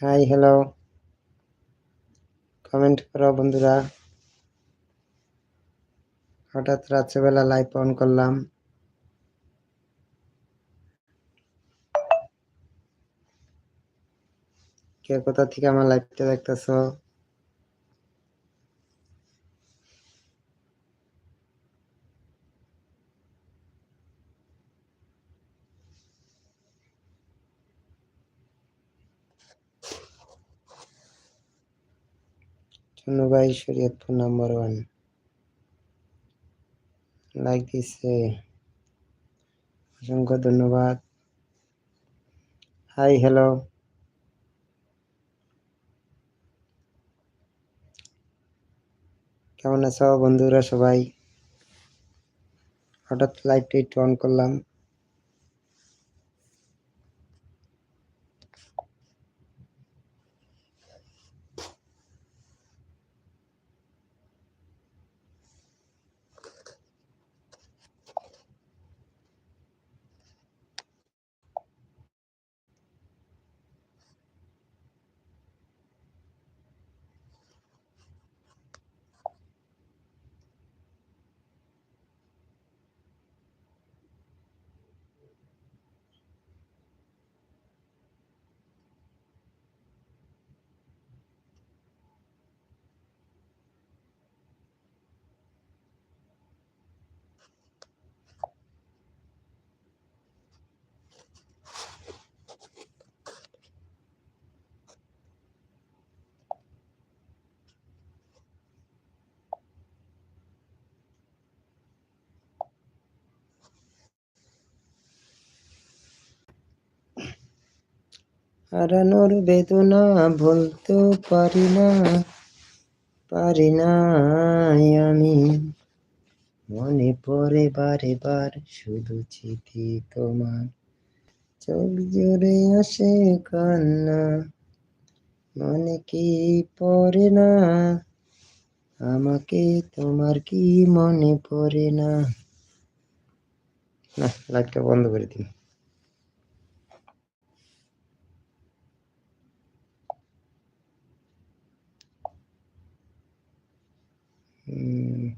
Hi hello comment করো, বন্ধুরা। হঠাৎ রাত্রেবেলা লাইভ অন করলাম। কে কোথা থেকে আমার লাইভটা দেখতেছো? চুনু ভাই শরীয়তপুর নাম্বার ওয়ান লাইক দিচ্ছে অসংখ্য ধন্যবাদ। হাই হ্যালো কেমন আছো বন্ধুরা সবাই? হঠাৎ লাইটটা একটু অন করলাম। হারানোর বেদনা বলতে পারি না পারি না আমি। মনে পড়ে বারে বার শুধু চিঠি তোমার। চোখ জোরে আসে কান্না, মনে কি পড়ে না? আমাকে তোমার কি মনে পড়ে না? না, লাইটটা বন্ধ করে দিন। 嗯